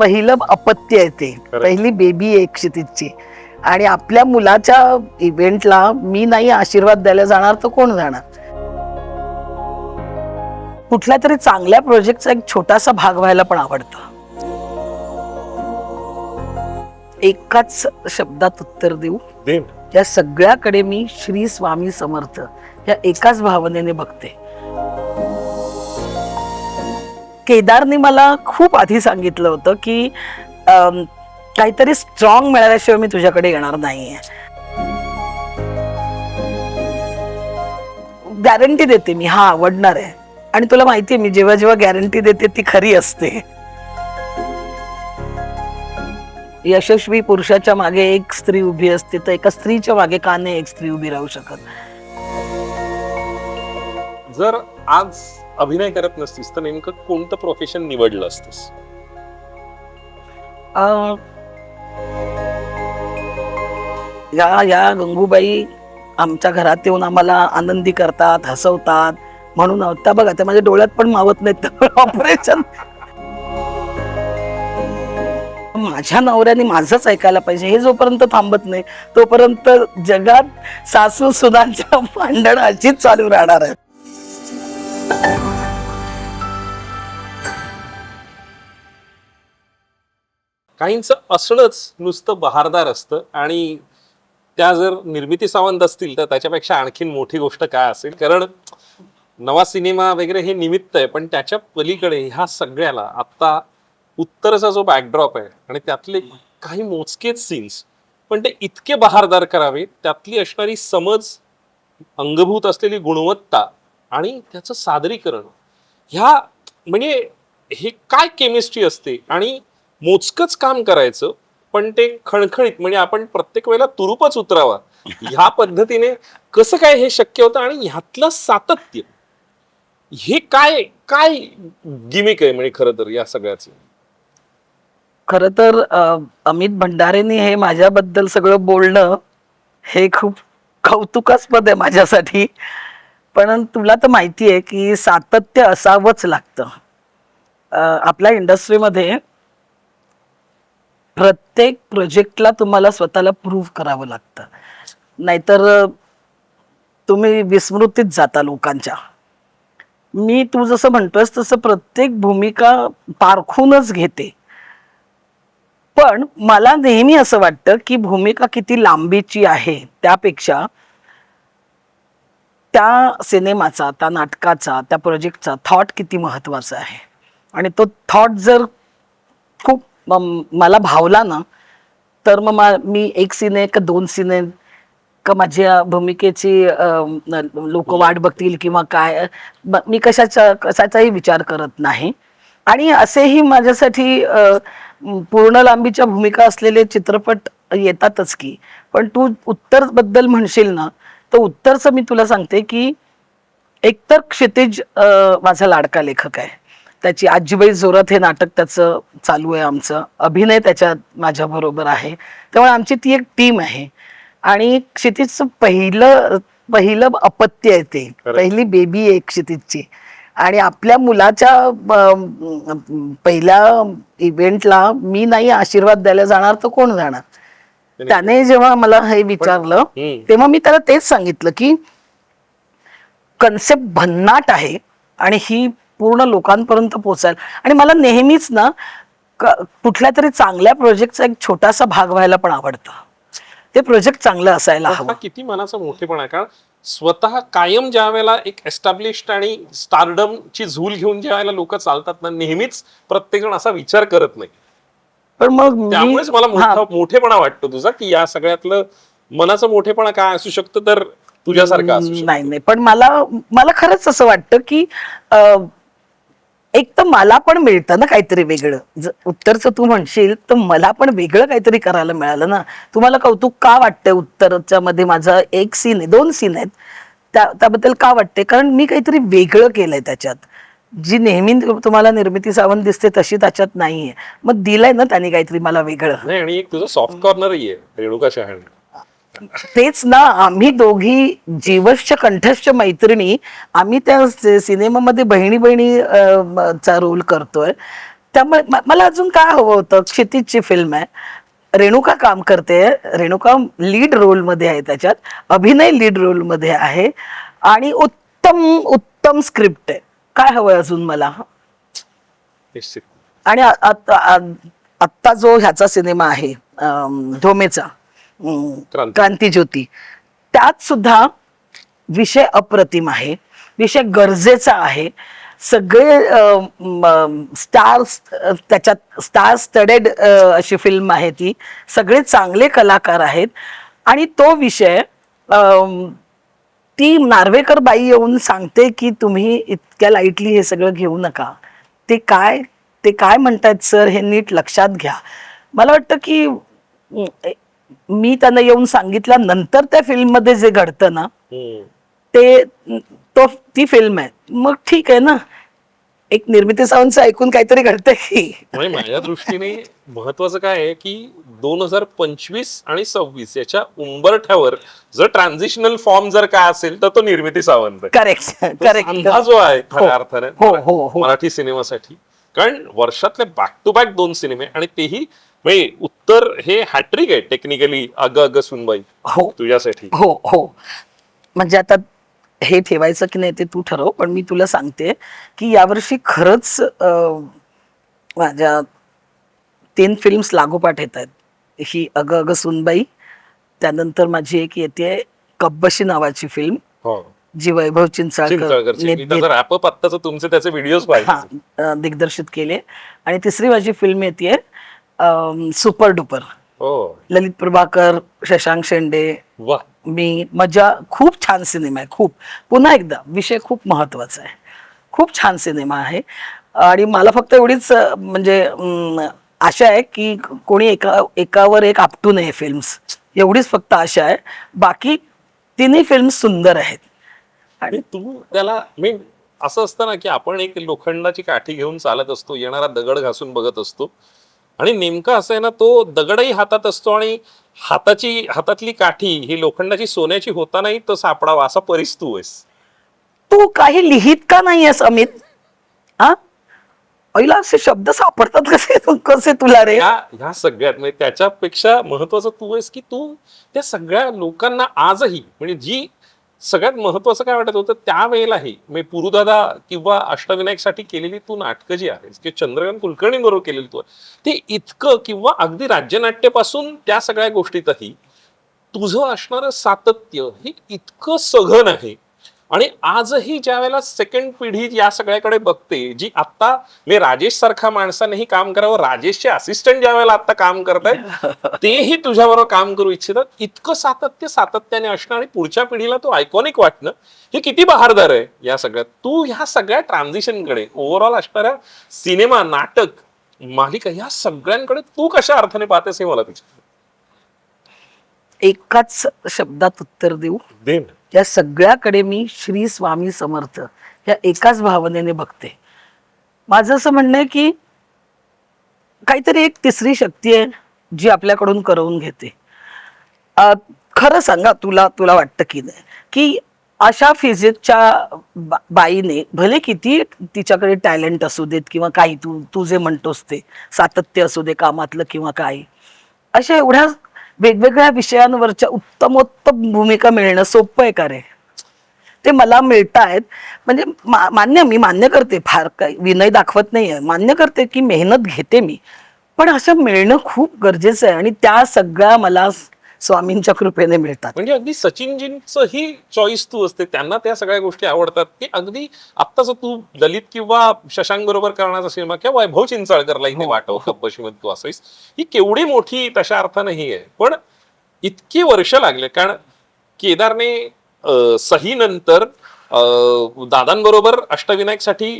पहिलं अपत्य आहे ते. पहिली बेबी आहे क्षितिजची आणि आपल्या मुलाच्या इव्हेंटला मी नाही आशीर्वाद द्यायला जाणार तर कोण जाणार? कुठल्या तरी चांगल्या प्रोजेक्टचा एक छोटासा भाग व्हायला पण आवडतं. एकाच शब्दात उत्तर देऊ. या सगळ्याकडे मी श्री स्वामी समर्थ या एकाच भावनेने बघते. केदारने मला खूप आधी सांगितलं होतं की काहीतरी स्ट्रॉंग मिळाल्याशिवाय मी तुझ्याकडे येणार नाहीये. गॅरंटी देते मी. हा आवडणार आहे. आणि तुला माहितीये मी जेव्हा जेव्हा गॅरंटी देते ती खरी असते. यशस्वी पुरुषाच्या मागे एक स्त्री उभी असते तर एका स्त्रीच्या मागे का नाही एक स्त्री उभी राहू शकत? जर आज अभिनय करत नसतीस तर नेमकं कोणतं प्रोफेशन निवडलं असतंस? अं, या या गंगूबाई आमच्या घरात येऊन आम्हाला आनंदी करतात हसवतात. म्हणून त्या बघा त्या माझ्या डोळ्यात पण मावत नाहीत. ऑपरेशन माझ्या नवऱ्याने माझंच ऐकायला पाहिजे. हे जोपर्यंत थांबत नाही तोपर्यंत जगात सासू सुनांच्या भांडण अशीच चालू राहणार आहे. काहींचं असणंच नुसतं बहारदार असतं आणि त्या जर निर्मिती सावंत असतील तर त्याच्यापेक्षा आणखीन मोठी गोष्ट काय असेल? कारण नवा सिनेमा वगैरे हे निमित्त आहे पण त्याच्या पलीकडे ह्या सगळ्याला आता उत्तरचा जो बॅकड्रॉप आहे आणि त्यातले काही मोजकेच सीन्स पण ते इतके बहारदार करावे त्यातली असणारी समज अंगभूत असलेली गुणवत्ता आणि त्याचं सादरीकरण. ह्या म्हणजे हे काय केमिस्ट्री असते आणि मोजकच काम करायचं पण ते खणखणीत म्हणजे आपण प्रत्येक वेळेला तुरुपच उतरावा. ह्या पद्धतीने कसं काय हे शक्य होतं आणि ह्यातलं सातत्य? हे काय काय गिमिक आहे म्हणजे खरं तर या सगळ्याचं? खर तर अमित भंडारेने हे माझ्याबद्दल सगळं बोलणं हे खूप कौतुकास्पद आहे माझ्यासाठी. पण तुला तर माहिती आहे की सातत्य असावंच लागतं. आपल्या इंडस्ट्रीमध्ये प्रत्येक प्रोजेक्टला तुम्हाला स्वतःला प्रूव्ह करावं लागतं. नाहीतर तुम्ही विस्मृतीत जाता लोकांच्या. मी तू जसं म्हणतोयस तसं प्रत्येक भूमिका पारखूनच घेते. पण मला नेहमी असं वाटतं की भूमिका किती लांबीची आहे त्यापेक्षा त्या सिनेमाचा त्या नाटकाचा त्या प्रोजेक्टचा थॉट किती महत्त्वाचा आहे. आणि तो थॉट जर खूप मग मला भावला ना तर मग मा- मी एक सिने का दोन सिने का माझ्या भूमिकेची लोक वाट बघतील किंवा काय? ब- मी कशाचा कशाचाही विचार करत नाही. आणि असेही माझ्यासाठी पूर्ण लांबीच्या भूमिका असलेले चित्रपट येतातच की. पण तू उत्तरबद्दल म्हणशील ना तर उत्तरचं मी तुला सांगते की एकतर क्षितिज माझा लाडका लेखक आहे. त्याची आजीबाई जोरात हे नाटक त्याचं चालू आहे आमचं. अभिनय त्याच्यात माझ्या बरोबर आहे. त्यामुळे आमची ती एक टीम आहे. आणि क्षितिजचं पहिलं पहिलं अपत्य आहे ते. पहिली बेबी आहे क्षितिजची. आणि आपल्या मुलाच्या पहिल्या इव्हेंटला मी नाही आशीर्वाद द्यायला जाणार तर कोण जाणार? त्याने जेव्हा मला हे विचारलं. तेव्हा मी त्याला तेच सांगितलं की कन्सेप्ट भन्नाट आहे आणि ही पूर्ण लोकांपर्यंत पोचायला आणि मला नेहमीच ना कुठल्या तरी चांगल्या प्रोजेक्टचा एक छोटासा भाग व्हायला पण आवडतं. ते प्रोजेक्ट चांगलं असायला हवं. किती मनाचा मोठेपणा आहे. कारण स्वतः कायम ज्या वेळेला एक एस्टॅब्लिश्ड आणि स्टारडम ची झूल घेऊन ज्या वेळेला लोक चालतात ना नेहमीच प्रत्येक जण असा विचार करत नाही. पण मग त्यामुळेच मला मोठा मोठेपणा वाटतो तुझा की या सगळ्यातलं मनाचा मोठेपणा काय असू शकतं तर तुझ्यासारखा नाही नाही. पण मला मला खरंच असं वाटतं की एक तर मला पण मिळतं ना काहीतरी वेगळं. ज- उत्तरचं तू म्हणशील तर मला पण वेगळं काहीतरी करायला मिळालं ना. तुम्हाला कौतुक का वाटतंय उत्तरच्या मध्ये माझा एक सीन आहे दोन सीन आहेत. त्या त्याबद्दल का वाटते कारण मी काहीतरी वेगळं केलंय त्याच्यात. जी नेहमी तुम्हाला निर्मिती सावंत दिसते तशी त्याच्यात नाहीये. मग दिलंय ना त्यांनी काहीतरी मला वेगळं. नाही आणि एक तुझं सॉफ्ट कॉर्नरही आहे रेणुका शहाणे. तेच ना आम्ही दोघी जीवश्च कंठस्थ मैत्रिणी आम्ही त्या सिनेमामध्ये बहिणी बहिणी चा रोल करतोय. त्यामुळे मला अजून काय हवं होतं? क्षितिजची फिल्म आहे. रेणुका काम करते. रेणुका लीड रोलमध्ये आहे त्याच्यात. अभिनय लीड रोलमध्ये आहे. आणि उत्तम उत्तम स्क्रिप्ट आहे. काय हवंय अजून मला? आणि आत्ता जो ह्याचा सिनेमा आहे धोमेचा. क्रांतीज्योती क्रांती. ज्योती त्यात सुद्धा विषय अप्रतिम आहे. विषय गरजेचा आहे. सगळे स्टार्स त्याच्यात स्टार स्टडेड अशी फिल्म आहे ती. सगळे चांगले कलाकार आहेत. आणि तो विषय ती नार्वेकर बाई येऊन सांगते की तुम्ही इतक्या लाईटली हे सगळं घेऊ नका. ते काय ते काय म्हणतायत सर? हे नीट लक्षात घ्या. मला वाटतं की मी त्यांना येऊन सांगितल्यानंतर त्या फिल्ममध्ये जे घडतं ना. ते तो ती फिल्म आहे मग ठीक आहे ना एक निर्मिती सावंतचं ऐकून काहीतरी घडतंय की म्हणजे माझ्या दृष्टीने महत्वाचं काय आहे की दोन हजार पंचवीस आणि सव्वीस याच्या उंबरठ्यावर जर ट्रान्झिशनल फॉर्म जर काय असेल तर तो निर्मिती सावंत आहे. करेक्ट तो करेक्ट अंदाज जो आहे खऱ्या अर्थाने हो, हो, हो. मराठी सिनेमासाठी कारण वर्षातले बॅक टू बॅक दोन सिनेमे आणि तेही म्हणजे उत्तर हे हॅट्रिक आहे टेक्निकली अग अग सुनबाई हो. तुझ्यासाठी. हो हो. म्हणजे आता हे ठेवायचं की नाही ते तू ठरव पण मी तुला सांगते की यावर्षी खरंच माझ्या तीन फिल्म्स लागोपाठ येत आहेत. ही अग अग सुनबाई त्यानंतर माझी एक येते कब्बशी नावाची फिल्म हो. जी वैभव चिंचाळकर दिग्दर्शित केले. आणि तिसरी माझी फिल्म येते सुपर डुपर हो. ललित प्रभाकर शशांक शेंडे. वा. मी मजा खूप छान सिनेमा आहे खूप. पुन्हा एकदा विषय खूप महत्त्वाचा आहे. खूप छान सिनेमा आहे. आणि मला फक्त एवढीच अं, म्हणजे अं, आशा आहे की कोणी एका एकावर एक आपटू नये फिल्म्स एवढीच फक्त आशा आहे. बाकी तिन्ही फिल्म सुंदर आहेत. आणि तू त्याला मी असं असतं ना की आपण एक लोखंडाची काठी घेऊन चालत असतो येणारा दगड घासून बघत असतो. आणि नेमकं असं आहे ना तो दगडही हातात असतो आणि हाताची हातातली काठी ही लोखंडाची सोन्याची होतानाही तो सापडावा असा परिस तू आहेस. तू काही लिहित का नाहीयेस अमित? हा? पहिला असे शब्द सापडतात कसे कसे तुला रे? या ह्या सगळ्यात म्हणजे त्याच्यापेक्षा महत्वाचं तू आहेस की तू त्या सगळ्या लोकांना आजही म्हणजे जी सगळ्यात महत्वाचं काय वाटत होतं त्यावेळेलाही म्हणजे पुरुदादा किंवा अष्टविनायकसाठी केलेली तू नाटकं जी आहेस किंवा चंद्रकांत कुलकर्णी बरोबर केलेली तू आहे, ते इतकं किंवा अगदी राज्यनाट्यपासून त्या सगळ्या गोष्टीतही तुझं असणारं सातत्य हे इतकं सघन आहे आणि आजही ज्या वेळेला सेकंड पिढी या सगळ्याकडे बघते जी आता मी राजेश सारखा माणसानेही काम करावं राजेशचे असिस्टंट ज्या वेळेला आता काम करतायत तेही तुझ्याबरोबर काम करू इच्छितात. इतकं सातत्य सातत्याने असणं आणि पुढच्या पिढीला तो आयकॉनिक वाटणं हे किती बहारदार आहे या सगळ्यात. तू ह्या सगळ्या ट्रान्झिशनकडे ओव्हरऑल असणाऱ्या सिनेमा नाटक मालिका ह्या सगळ्यांकडे तू कशा अर्थाने पाहतेस हे मला विचार. एकाच शब्दात उत्तर देऊ. दे ना. या सगळ्याकडे मी श्री स्वामी समर्थ या एकाच भावनेने बघते. माझं असं म्हणणं आहे की काहीतरी एक तिसरी शक्ती आहे जी आपल्याकडून करवून घेते. खरं सांगा तुला तुला वाटतं की नाही? की अशा फिजिक्सच्या बा- बाईने भले किती तिच्याकडे टॅलेंट असू देत किंवा काही तू तू जे म्हणतोस ते सातत्य असू दे कामातलं किंवा काही अशा एवढ्या वेगवेगळ्या विषयांवरच्या उत्तमोत्तम भूमिका मिळणं सोपं आहे का रे? ते मला मिळत आहेत म्हणजे मा- मान्य मी मान्य करते. फार काही विनय दाखवत नाही आहे मान्य करते की मेहनत घेते मी. पण असं मिळणं खूप गरजेचं आहे आणि त्या सगळ्या मला स्वामींच्या कृपेने मिळतात. म्हणजे अगदी सचिनजींचं ही चॉईस तू असते त्यांना त्या सगळ्या गोष्टी आवडतात की अगदी आत्ताच तू ललित किंवा शशांक बरोबर करण्याचा सिनेमा किंवा वैभव चिंचाळकरला इथे वाटव कब्बशीमध्ये तू असाईस ही केवढी मोठी तशा अर्थानं ही आहे. पण इतकी वर्ष लागले कारण केदारने सही नंतर दादांबरोबर अष्टविनायकसाठी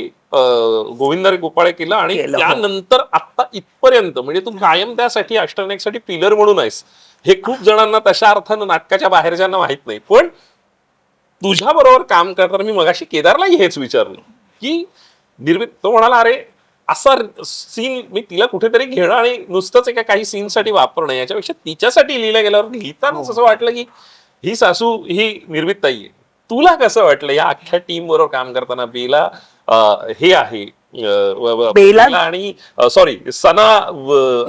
गोविंद गोपाळे केलं आणि हो. त्यानंतर आता इथपर्यंत म्हणजे तू कायम त्यासाठी अष्टविनायकसाठी पिलर म्हणून आहेस. हे खूप जणांना तशा अर्थानं नाटकाच्या बाहेरच्यांना माहीत नाही. पण तुझ्या बरोबर काम करताना मी मगाशी केदारलाही हेच विचारलं की निर्मित तो म्हणाला अरे असा सीन मी तिला कुठेतरी घेणं आणि नुसतंच एका काही सीनसाठी वापरणं याच्यापेक्षा तिच्यासाठी लिहिलं गेल्यावर लिहितानाच असं वाटलं की ही सासू ही निर्मित ताई आहे. तुला कसं वाटलं या अख्ख्या टीम बरोबर काम करताना बेला हे आहे बेला- आणि सॉरी सना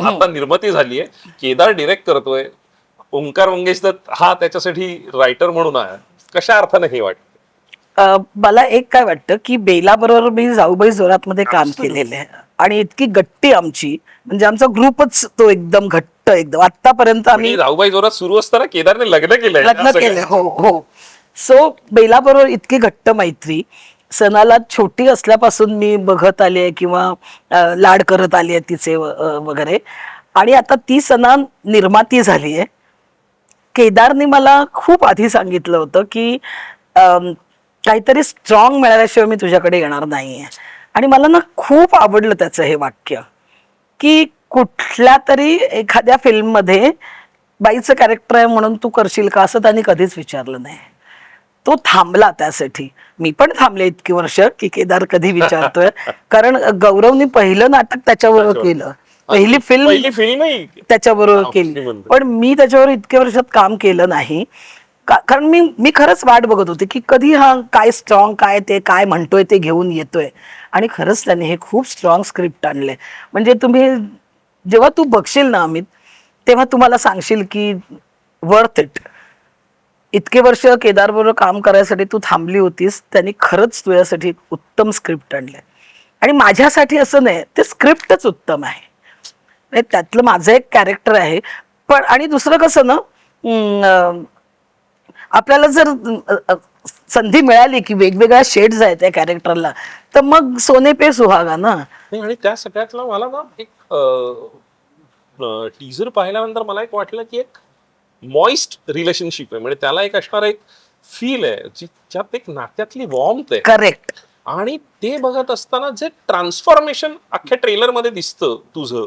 आता निर्मिती झालीये केदार डिरेक्ट करतोय. ओंकार मंगेश दत्त हा त्याच्यासाठी रायटर म्हणून आहे. कशा अर्थाने हे वाटतं? मला एक काय वाटतं की बेला बरोबर मी जाऊबाई जोरात मध्ये काम केलेलं आहे. आणि इतकी गट्टी आमची म्हणजे आमचा ग्रुपच तो एकदम घट्ट एकदम. आतापर्यंत आम्ही आणि राहुबाई जोरात सुरू असताना केदारने लग्न केलंय. लग्न? केलं हो हो. सो बेला बरोबर इतकी घट्ट मैत्री. सणाला छोटी असल्यापासून मी बघत आली आहे किंवा लाड करत आली आहे तिचे वगैरे. आणि आता ती सणा निर्माती झाली आहे. केदारने मला खूप आधी सांगितलं होतं की काहीतरी स्ट्रॉंग मिळाल्याशिवाय मी तुझ्याकडे येणार नाहीये. आणि मला ना खूप आवडलं त्याचं हे वाक्य की कुठल्या तरी एखाद्या फिल्ममध्ये बाईचं कॅरेक्टर आहे म्हणून तू करशील का असं त्यांनी कधीच विचारलं नाही. तो थांबला त्यासाठी. मी पण थांबले इतकी वर्ष की केदार कधी विचारतोय. कारण गौरवनी पहिलं नाटक त्याच्याबरोबर केलं. पहिली फिल्म फिल्मही त्याच्याबरोबर केली. पण मी त्याच्यावर इतक्या वर्षात काम केलं नाही. कारण मी मी खरंच वाट बघत होते की कधी हा काय स्ट्रॉंग काय ते काय म्हणतोय ते घेऊन येतोय. आणि खरंच त्याने हे खूप स्ट्रॉंग स्क्रिप्ट आणले. म्हणजे तुम्ही जेव्हा तू बघशील ना अमित तेव्हा तुम्हाला सांगशील की वर्थ इट इतके वर्ष केदारबरोबर काम करायसाठी तू थांबली होतीस त्यांनी खरंच तुझ्यासाठी एक उत्तम स्क्रिप्ट आणलंय. आणि माझ्यासाठी असं नाही ते स्क्रिप्टच उत्तम आहे. म्हणजे त्यातलं माझं एक कॅरेक्टर आहे. पण आणि दुसरं कसं ना आपल्याला जर संधी मिळाली की वेगवेगळ्या शेड्स आहेत त्या कॅरेक्टरला तर मग सोने पे सुहागा ना. आणि त्या सगळ्यातला मला ना एक टीजर पाहिल्यानंतर मला एक वाटलं की एक मॉइस्ट रिलेशनशिप आहे. म्हणजे त्याला एक असणार एक फील आहे जी- ज्यात एक नात्यातली वॉर्मथ आहे. करेक्ट आणि ते बघत असताना जे ट्रान्सफॉर्मेशन अख्ख्या ट्रेलरमध्ये दिसतं तुझं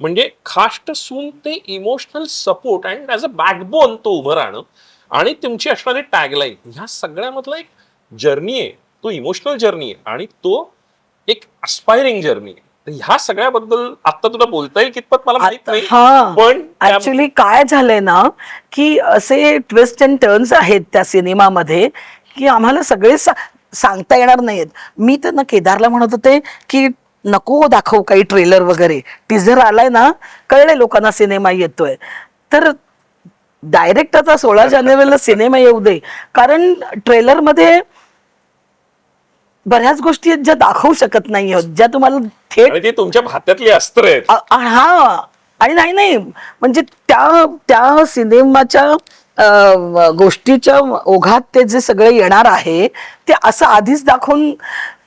म्हणजे खास्ट सून ते emotional support and as a backbone तो उभं राहणं आणि तुमची असणारी टॅगलाईन ह्या सगळ्यामधला एक जर्नी आहे. तो इमोशनल जर्नी आहे आणि तो एक अस्पायरिंग जर्नी आहे. ह्या सगळ्याबद्दल आता तुला बोलता येईल कितपत मला माहीत नाही हा. पण ऍक्च्युली काय झालंय ना की असे ट्विस्ट अँड टर्न्स आहेत त्या सिनेमामध्ये की आम्हाला सगळे सा- सांगता येणार नाहीत मी तर ना केदारला म्हणत होते की नको दाखव काही ट्रेलर वगैरे. टीझर आलाय ना कळले लोकांना सिनेमा येतोय. तर डायरेक्ट आता सोळा जानेवारीला सिनेमा येऊ दे. कारण ट्रेलरमध्ये बऱ्याच गोष्टी आहेत ज्या दाखवू शकत नाही आहोत ज्या तुम्हाला थेट आणि ते तुमच्या भात्यातली अस्त्र आहेत. हा. आणि नाही नाही. म्हणजे त्या त्या सिनेमाच्या अ, व- गोष्टीच्या ओघात ते जे सगळे येणार आहे ते असं आधीच दाखवून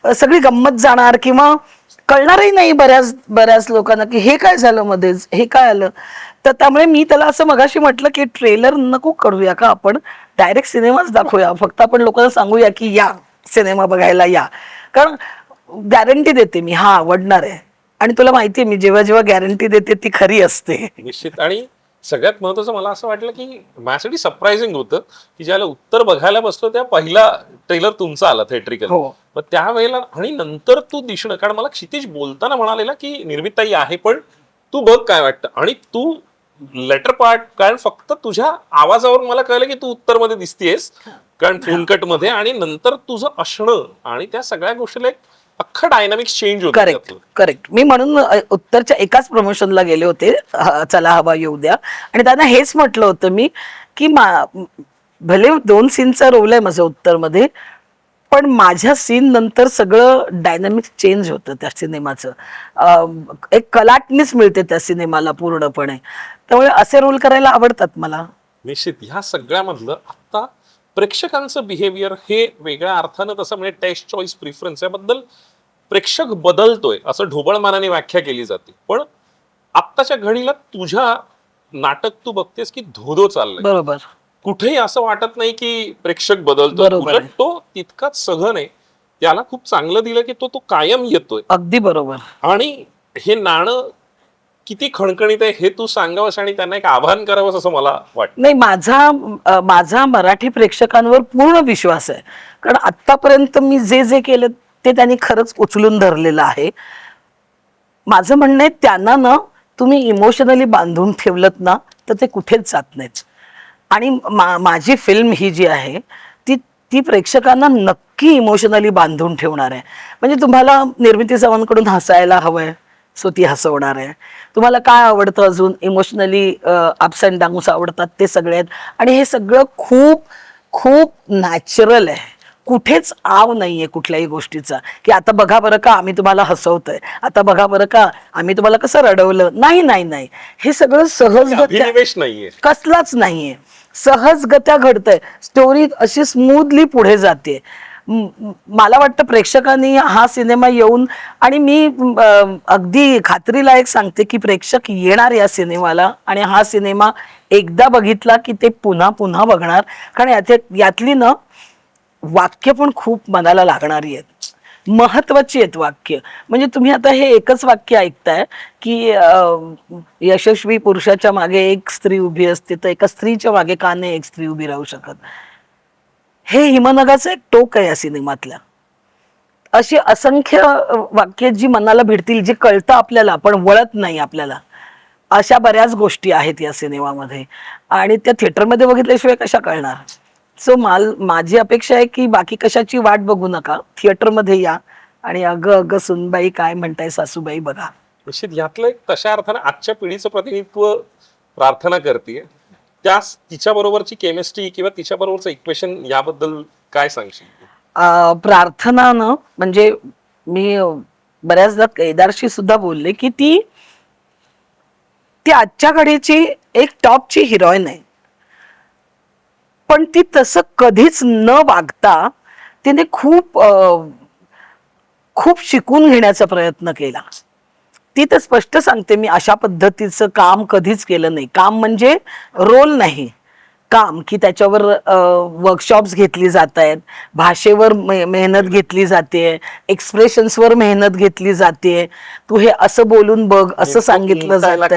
अ, सगळी गंमत जाणार किंवा कळणारही नाही बऱ्याच बऱ्याच लोकांना की हे काय झालं मध्येच हे काय आलं. तर त्यामुळे मी त्याला असं मगाशी म्हटलं की ट्रेलर नको करूया का आपण? डायरेक्ट सिनेमाच दाखवूया. फक्त आपण लोकांना सांगूया की या. सिनेमा बघायला या. कारण गॅरंटी देते मी हा आवडणार आहे. आणि तुला माहिती आहे मी जेव्हा जेव्हा गॅरंटी देते ती खरी असते. निश्चित. आणि सगळ्यात महत्वाचं मला असं वाटलं की माझ्यासाठी सरप्राइझिंग होतं की ज्याला उत्तर बघायला बसलो त्या पहिला ट्रेलर तुमचा आला थिएट्रिकल हो. मग त्यावेळेला आणि नंतर तू दिसणं कारण मला क्षितिज बोलताना म्हणालेला की निर्मिताई आहे पण तू बघ काय वाटतं. आणि तू लेटर पार्ट कारण फक्त तुझ्या आवाजावर मला कळलं की तू उत्तरमध्ये दिसतेस कारण फोन कटमध्ये आणि नंतर तुझं असणं आणि त्या सगळ्या गोष्टीला एक अख्खं डायनामिक्स चेंज होतं करेक्ट. करेक्ट मी म्हणून अ, उत्तरच्या एकाच प्रमोशनला गेले होते. चला हवा येऊ द्या. आणि त्यांना हेच म्हटलं होतं मी की मा भले दोन सीनचा रोल आहे माझं उत्तरमध्ये पण माझ्या सीन नंतर सगळं डायनामिक चेंज होतं त्या सिनेमाचं. एक कलाटणीच मिळते त्या सिनेमाला पूर्णपणे. त्यामुळे असे रोल करायला आवडतात मला. निश्चित. ह्या सगळ्यामधलं आता प्रेक्षकांचं बिहेवियर हे वेगळ्या अर्थानं तसं म्हणजे टेस्ट चॉईस प्रिफरन्स याबद्दल प्रेक्षक बदलतोय असं ढोबळमानाने व्याख्या केली जाते. पण आत्ताच्या घडीला तुझ्या नाटक तू बघतेस की धोधो चाललंय. बरोबर. कुठेही असं वाटत नाही की प्रेक्षक बदलतो बरोबर उलट आहे. तो तितकाच सघन आहे. त्याला खूप चांगलं दिलं की तो तो कायम येतोय. अगदी बरोबर. आणि हे नाणं किती खणखणीत आहे हे तू सांगावंस आणि त्यांना एक आवाहन करावंस असं मला वाटतं. नाही माझा माझा मराठी प्रेक्षकांवर पूर्ण विश्वास आहे. कारण आतापर्यंत मी जे जे केलं ते त्यांनी खरंच उचलून धरलेलं आहे. माझं म्हणणं आहे त्यांना ना तुम्ही इमोशनली बांधून ठेवलत ना तर ते कुठेच जात नाहीत. आणि मा- माझी फिल्म ही जी आहे ती ती प्रेक्षकांना नक्की इमोशनली बांधून ठेवणार आहे. म्हणजे तुम्हाला निर्मिती सावंतकडून हसायला हवंय सो ती हसवणार आहे. तुम्हाला काय आवडतं अजून? इमोशनली अप्स अँड डाऊन्स आवडतात ते सगळे आहेत. आणि हे सगळं खूप खूप नॅचरल आहे. कुठेच आव नाहीये कुठल्याही गोष्टीचा. की आता बघा बरं का आम्ही तुम्हाला हसवतोय. आता बघा बरं का आम्ही तुम्हाला कसं रडवलं? नाही नाही नाही. हे सगळं सहजगत्या कसलाच नाहीये. सहजगत्या घडतंय. स्टोरी अशी स्मूथली पुढे जाते. मला वाटतं प्रेक्षकांनी हा सिनेमा येऊन आणि मी अगदी अगदी खात्रीलायक सांगते की प्रेक्षक येणार या सिनेमाला आणि हा सिनेमा एकदा बघितला की ते पुन्हा पुन्हा बघणार. कारण याचे यातली ना वाक्य पण खूप मनाला लागणारी आहेत. महत्वाची आहेत वाक्य. म्हणजे तुम्ही आता हे एकच वाक्य ऐकताय की यशस्वी पुरुषाच्या मागे एक स्त्री उभी असते तर एका स्त्रीच्या मागे का नाही एक स्त्री उभी राहू शकत? हे हिमनगाचं एक टोक आहे या सिनेमातल्या अशी असंख्य वाक्य जी मनाला भिडतील जी कळतं आपल्याला पण वळत नाही आपल्याला अशा बऱ्याच गोष्टी आहेत या सिनेमामध्ये. आणि त्या थिएटरमध्ये बघितल्याशिवाय कशा कळणार? सो माल माझी अपेक्षा आहे की बाकी कशाची वाट बघू नका. थिएटरमध्ये या आणि अगं अगं सुनबाई काय म्हणताय सासूबाई बघा. निश्चित यातलं एक तशा अर्थाने आजच्या पिढीचं प्रतिनिधित्व प्रार्थना करते त्या तिच्या बरोबरची केमिस्ट्री किंवा तिच्याबरोबरचं इक्वेशन याबद्दल काय सांगशील? प्रार्थना न म्हणजे मी बऱ्याचदा केदारशी सुद्धा बोलले की ती ती आजच्या घडीची एक टॉपची हिरोईन आहे. पण ती तसं कधीच न वागता तिने खूप अं, खूप शिकून घेण्याचा प्रयत्न केला. ती तर स्पष्ट सांगते मी अशा पद्धतीचं काम कधीच केलं नाही. काम म्हणजे रोल नाही. काम की त्याच्यावर वर्कशॉप्स घेतली जात आहेत भाषेवर मेहनत घेतली जाते. एक्सप्रेशन्सवर मेहनत घेतली जाते. तू हे असं बोलून बघ असं सांगितलं जात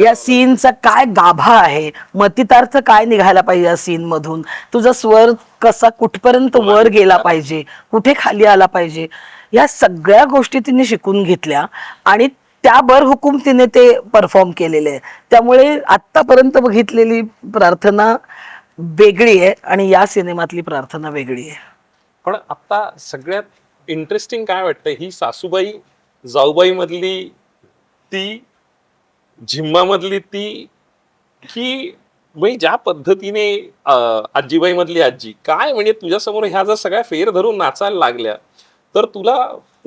या सीनचा काय गाभा आहे? मतितार्थ काय निघायला पाहिजे या सीन मधून तुझा स्वर कसा कुठपर्यंत वर गेला. पाहिजे? कुठे खाली आला पाहिजे? या सगळ्या गोष्टी तिने शिकून घेतल्या. आणि त्या बर हुकूम तिने ते परफॉर्म केलेले आहे. त्यामुळे आतापर्यंत बघितलेली प्रार्थना वेगळी आहे आणि या सिनेमातली प्रार्थना वेगळी आहे. पण आता सगळ्यात इंटरेस्टिंग काय वाटतं ही सासूबाई जाऊबाई मधली ती झिम्मा मधली ती की म्हणजे ज्या पद्धतीने आजीबाई मधली आजी काय म्हणजे तुझ्यासमोर ह्या जर सगळ्या फेर धरून नाचायला लागल्या तर तुला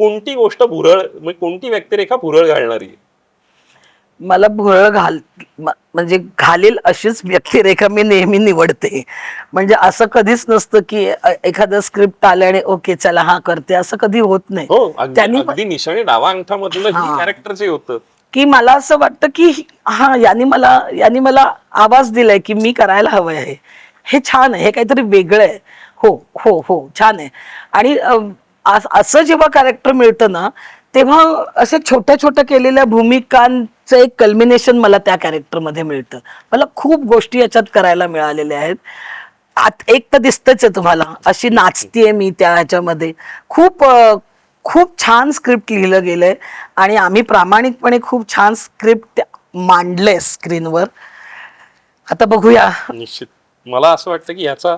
कोणती गोष्ट भुरळ म्हणजे कोणती व्यक्तिरेखा भुरळ घालणारी? आहे? मला भुरळ घाल म- म्हणजे घालेल अशीच व्यक्तिरेखा मी नेहमी निवडते. म्हणजे असं कधीच नसतं की अ- एखादं स्क्रिप्ट आलं आणि ओके चला हा करते असं कधी होत नाही. हो अगदी त्यांनी अगदी निशाणे डावा अंगठा मधलं हा. ही. कॅरेक्टर जे होतं. की मला असं वाटतं की हा यांनी मला यांनी मला आवाज दिलाय की मी करायला हवं आहे. हे छान आहे हे काहीतरी वेगळं आहे. हो हो हो छान आहे. आणि असं जेव्हा कॅरेक्टर मिळतं ना तेव्हा असे छोट्या छोट्या केलेल्या भूमिकांचं एक कल्मिनेशन मला त्या कॅरेक्टरमध्ये मिळतं. मला खूप गोष्टी याच्यात करायला मिळालेल्या आहेत. आत एक तर दिसतच आहे तुम्हाला अशी नाचतीये मी त्या ह्याच्यामध्ये. खूप खूप छान स्क्रिप्ट लिहिलं गेलंय आणि आम्ही प्रामाणिकपणे खूप छान स्क्रिप्ट मांडलंय स्क्रीनवर आता बघूया. निश्चित. मला असं वाटतं की याचा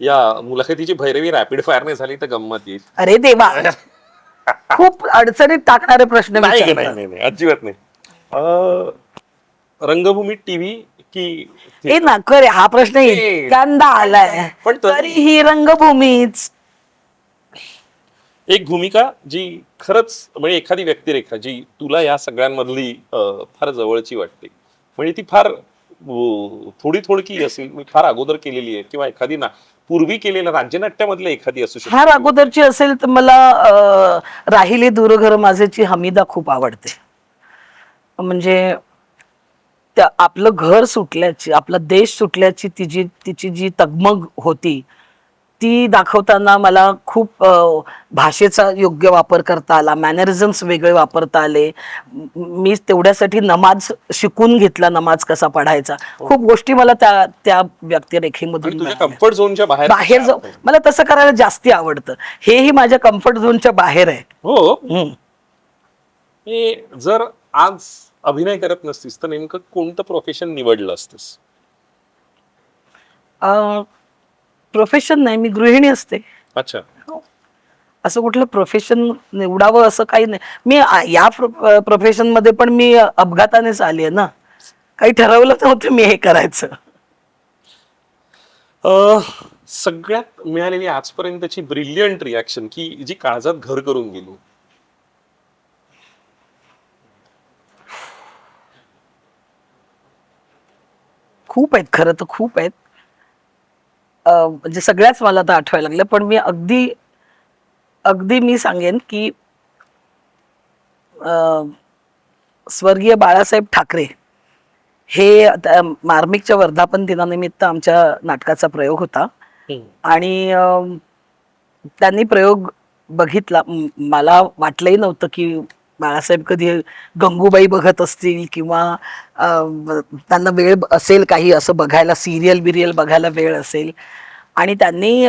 या मुलाखतीची भैरवी रॅपिड फायरने झाली तर गंमत येईल. अरे देवा. खूप अडचणीत टाकणारे प्रश्न नाही ग, विचारतात. नाही नाही नाही, अजिबात नाही. अं, रंगभूमी टीव्ही की ए ना करे हा प्रश्न. इतक्यांदा आलाय. पण तरी- तरी ही रंगभूमीच. एक भूमिका जी खरंच म्हणजे एखादी व्यक्तिरेखा जी तुला या सगळ्यांमधली अं, फार जवळची वाटते. म्हणजे ती फार अं, थोडी थोडकी असेल मी फार अगोदर केलेली आहे किंवा एखादी ना पूर्वी केलेलं राज्यनाट्यामधलं एखादी असू शकते. फार अगोदरची असेल तर मला राहिले दूरघर माझेची हमीदा खूप आवडते. म्हणजे त्या आपलं घर सुटल्याची आपला देश सुटल्याची तिची तिची जी तगमग होती ती दाखवताना मला खूप भाषेचा योग्य वापर करता आला मॅनरिझम्स वेगळे वापरता आले. म- तेवढ्यासाठी नमाज शिकून घेतला नमाज कसा पढायचा. खूप गोष्टी मला त्या त्या व्यक्तिरेखेमधून. कम्फर्ट झोनच्या बाहेर बाहेर जाऊ मला तसं करायला जास्ती आवडतं. हेही माझ्या कम्फर्ट झोनच्या बाहेर आहे. हो. हे जर आज अभिनय करत नसतीस तर नेमकं कोणतं प्रोफेशन निवडलं असतंस? प्रोफेशन नाही मी गृहिणी असते. अच्छा. असं कुठलं प्रोफेशन निवडावं असं काही नाही. मी आ- या प्रोफेशनमध्ये पण मी अपघातानेच आली आहे ना. काही ठरवलं नव्हतं मी हे करायचं. अ, सगळ्यात मिळालेली आजपर्यंतची ब्रिलियंट रिॲक्शन की जी काळजात घर करून गेली. खूप आहेत खरं तर खूप आहेत. म्हणजे सगळ्याच मला आता आठवायला लागल्या पण मी अगदी अगदी मी सांगेन की अं, स्वर्गीय बाळासाहेब ठाकरे हे मार्मिकच्या वर्धापन दिनानिमित्त आमच्या नाटकाचा प्रयोग होता. आणि त्यांनी प्रयोग बघितला. मला वाटलंही नव्हतं की बाळासाहेब कधी गंगूबाई बघत असतील किंवा त्यांना वेळ असेल काही असं बघायला सिरियल बिरियल बघायला वेळ असेल. आणि त्यांनी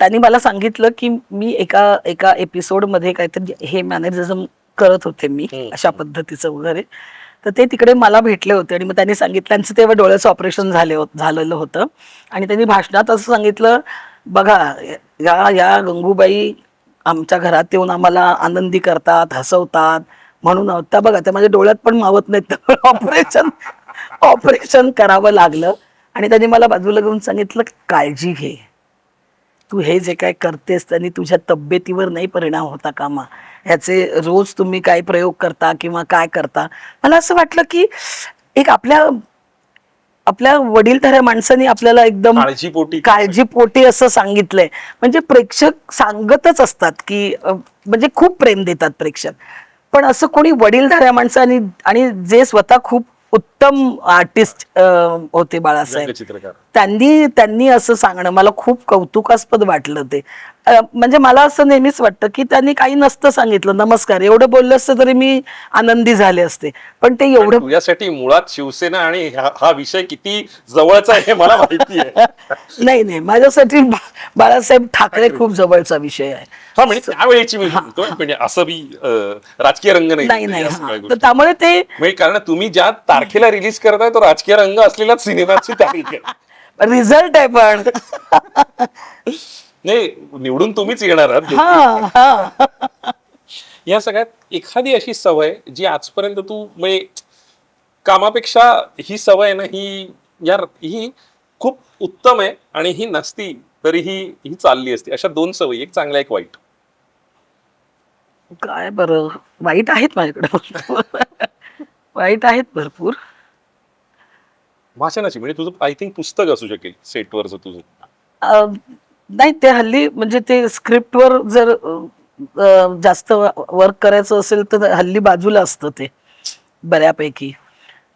त्यांनी मला सांगितलं की मी एका एका एपिसोडमध्ये काहीतरी हे मॅनेजरिझम करत होते मी. अशा पद्धतीचं वगैरे. तर ते तिकडे मला भेटले होते आणि मग त्यांनी सांगितलं त्यांचं तेव्हा डोळ्याचं ऑपरेशन झाले होत- झालेलं होतं. आणि त्यांनी भाषणात असं सांगितलं बघा या या गंगूबाई आमच्या घरात येऊन आम्हाला आनंदी करतात हसवतात. म्हणून त्या बघा त्या माझ्या डोळ्यात पण मावत नाहीत. ऑपरेशन ऑपरेशन करावं लागलं. आणि त्याने मला बाजूला घेऊन सांगितलं काळजी घे. तू हे जे काय करतेस त्यांनी तुझ्या तब्येतीवर नाही परिणाम होता कामा ह्याचे रोज तुम्ही काय प्रयोग करता किंवा काय करता? मला असं वाटलं की एक आपल्या आपल्या वडीलधाऱ्या माणसाने आपल्याला एकदम काळजीपोटी काळजीपोटी असं सांगितलंय. म्हणजे प्रेक्षक सांगतच असतात की म्हणजे खूप प्रेम देतात प्रेक्षक. पण असं कोणी वडीलधाऱ्या माणसाने आणि जे स्वतः खूप उत्तम आर्टिस्ट होते बाळासाहेब. त्यांनी त्यांनी असं सांगणं मला खूप कौतुकास्पद वाटलं ते. म्हणजे मला असं नेहमीच वाटतं की त्यांनी काही नसतं सांगितलं. नमस्कार. एवढं बोललं असतं तरी मी आनंदी झाले असते. पण ते एवढं तुझ्यासाठी मुळात शिवसेना आणि हा विषय किती जवळचा आहे मला माहिती आहे. नाही नाही. माझ्यासाठी बाळासाहेब ठाकरे खूप जवळचा विषय आहे. हा म्हणजे त्यावेळेची मी म्हणजे असं अं, राजकीय रंग नाही नाही. त्यामुळे ते म्हणजे कारण तुम्ही ज्या तारखेला रिलीज करताय तो राजकीय रंग असलेलाच सिनेमाची तारीख आहे. रिझल्ट आहे पण. नाही निवडून तुम्हीच येणार आहात. हा हा. या सगळ्यात एखादी अशी सवय जी आजपर्यंत तू म्हणजे कामापेक्षा ही सवय ना ही यार ही खूप उत्तम आहे आणि ही नसती तरी ही ही चालली असती. अशा दोन सवयी एक चांगला एक वाईट. काय बरं? वाईट आहेत माझ्याकडे. वाईट आहेत भरपूर. वाचनाची म्हणजे तुझं आय थिंक पुस्तक असू शकेल सेटवरचं तुझं. नाही ते हल्ली म्हणजे ते स्क्रिप्टवर जर अं, जास्त वर्क करायचं असेल तर हल्ली बाजूला असतं ते बऱ्यापैकी.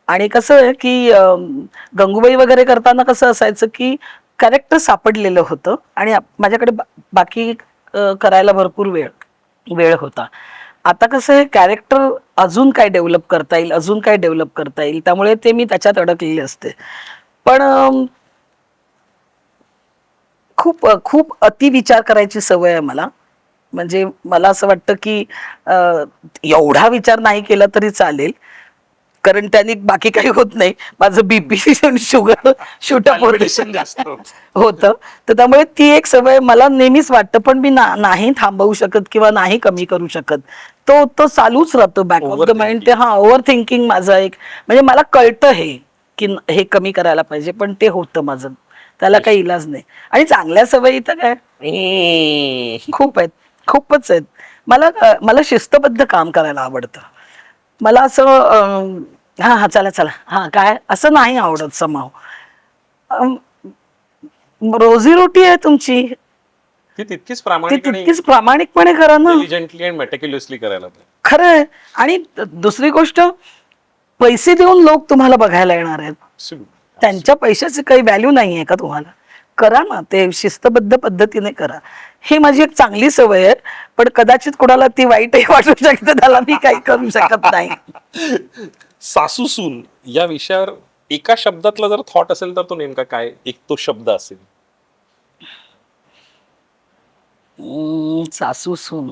आणि कसं आहे की अं, गंगूबाई वगैरे करताना कसं असायचं की कॅरेक्टर सापडलेलं होतं आणि आप- माझ्याकडे बा- बाकी अं, करायला भरपूर वेळ वेळ होता. आता कसं आहे कॅरेक्टर अजून काय डेव्हलप करता येईल अजून काय डेव्हलप करता येईल त्यामुळे ते मी त्याच्यात अडकलेले असते. पण अं, खूप खूप अतिविचार करायची सवय आहे मला. म्हणजे मला असं वाटतं की एवढा विचार नाही केला तरी चालेल. कारण त्यांनी बाकी काही होत नाही. माझं बीपी शुगर शुटअप होतं. तर त्यामुळे ती एक सवय मला नेहमीच वाटतं. पण मी ना- नाही थांबवू शकत किंवा नाही कमी करू शकत. तो तो चालूच राहतो. Back of the. माइंड ते हा ओव्हर थिंकिंग माझं एक म्हणजे मला कळतं हे की हे कमी करायला पाहिजे. पण ते होतं माझं. त्याला काही इलाज नाही. आणि चांगल्या सवयी तर काय. खूप आहेत. खूपच आहेत. मला मला शिस्तबद्ध काम करायला आवडतं. मला असं हा हा चला चला. हा काय? असं नाही आवडत समाव. रोजीरोटी आहे तुमची. ती तितकीच तितकीच प्रामाणिकपणे करा ना. डिलिजंटली अँड मेटिक्युलसली करायला पाहिजे. खरं आहे. आणि दुसरी गोष्ट पैसे देऊन लोक तुम्हाला बघायला येणार आहेत. त्यांच्या पैशाची काही व्हॅल्यू नाही आहे का तुम्हाला? करा ना ते शिस्तबद्ध पद्धतीने करा. ही माझी एक चांगली सवय आहे पण कदाचित कोणाला ती वाईटही वाटू शकते त्याला मी काही करू शकत नाही. सासू सून या विषयावर एका शब्दातला जर थॉट असेल तर तो नेमका काय? एक तो शब्द असेल. सासू सून.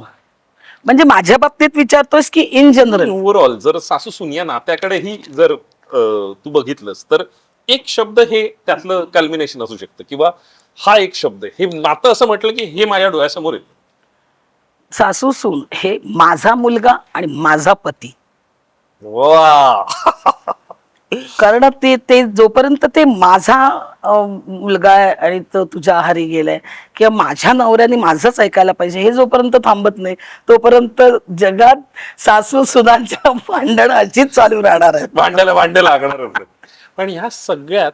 म्हणजे माझ्या बाबतीत विचारतोस की इन जनरल ओव्हरऑल जर सासू सून या नात्याकडेही जर अं, तू बघितलंस तर एक शब्द हे त्यातलं कल्मिनेशन असू शकतं किंवा हा एक शब्द हे नातं असं म्हटलं की हे माझ्या डोळ्यासमोर येतं. सासू सून हे माझा मुलगा आणि माझा पती. वा कारण ते ते जोपर्यंत ते माझा अं, मुलगा आहे आणि तो तुझ्या आहारी गेलाय किंवा माझ्या नवऱ्याने माझंच ऐकायला पाहिजे हे जोपर्यंत थांबत नाही तोपर्यंत जगात सासू सुनांच्या भांडणं अशीच चालू राहणार आहेत. भांडायला भांडायला लागणार पण ह्या सगळ्यात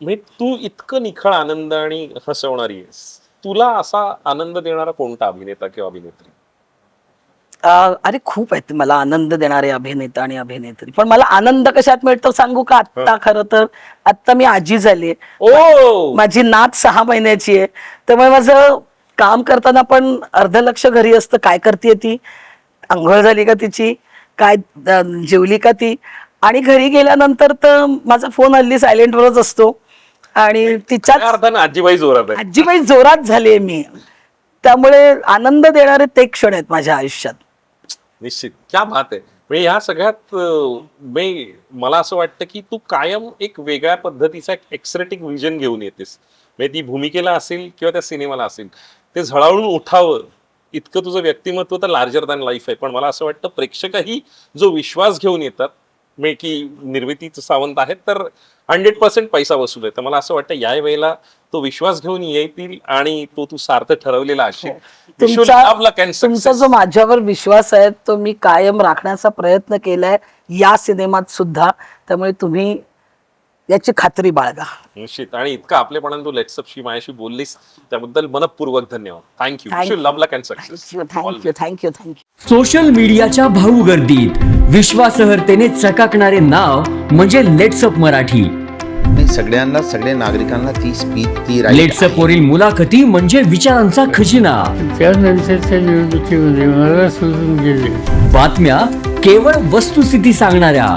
म्हणजे तू इतकं निखळ आनंद आणि हसवणारी आहेस. तुला असा आनंद देणारा कोणता अभिनेता किंवा अभिनेत्री? अं, अरे खूप आहेत. मला आनंद देणारे अभिनेता आणि अभिनेत्री. पण मला आनंद कशात मिळतो सांगू का? आत्ता खरं तर आत्ता मी आजी झाली ओ! माझी नात सहा महिन्याची आहे. त्यामुळे माझं काम करताना पण अर्ध लक्ष घरी असतं. काय करते ती? आंघोळ झाली का तिची? काय अं, जेवली का ती? आणि घरी गेल्यानंतर तर माझा फोन हल्ली सायलेंट वरच असतो. आणि तिच्याच खऱ्या अर्थानं आजीबाई जोरात आहे. आजीबाई जोरात झाली मी. त्यामुळे आनंद देणारे ते क्षण आहेत माझ्या आयुष्यात. निश्चित. क्या बात आहे. म्हणजे ह्या सगळ्यात अं, मी मला असं वाटतं की तू कायम एक वेगळ्या पद्धतीचा एक एक्सरेटिक विजन घेऊन येतेस. म्हणजे ती भूमिकेला असेल किंवा त्या सिनेमाला असेल ते झळाळून उठावं. इतकं तुझं व्यक्तिमत्व तर लार्जर दॅन लाईफ आहे. पण मला असं वाटतं प्रेक्षकही जो विश्वास घेऊन येतात म्हणजे की निर्मितीचं सावंत आहेत तर हंड्रेड पर्सेंट पैसा वसूल आहे. तर मला असं वाटतं या वेळेला तो विश्वास घेऊन येतील आणि तो तू सार्थ ठरवलेला असेल. you तुमचा. जो माझ्यावर विश्वास आहे तो मी कायम राखण्याचा प्रयत्न केलाय या सिनेमात सुद्धा. त्यामुळे तुम्ही याची खात्री बाळगा. निश्चित. आणि इतकं आपलेपणाने तू लेट्सअपशी माझ्याशी बोललीस त्याबद्दल मनपूर्वक धन्यवाद. Thank you love luck and success thank you thank you thank you thank you social मीडियाच्या भाऊ गर्दीत विश्वासहर्तेने चकाकणारे नाव म्हणजे लेट्सअप मराठी. सगळ्यांना सगळ्या नागरिकांना ती स्पीच ती लेट्सअप. वरील मुलाखती म्हणजे विचारांचा खजिना. त्यानंतरच्या निवडणुकीमध्ये मला सोडून गेले. बातम्या केवळ वस्तुस्थिती सांगणाऱ्या.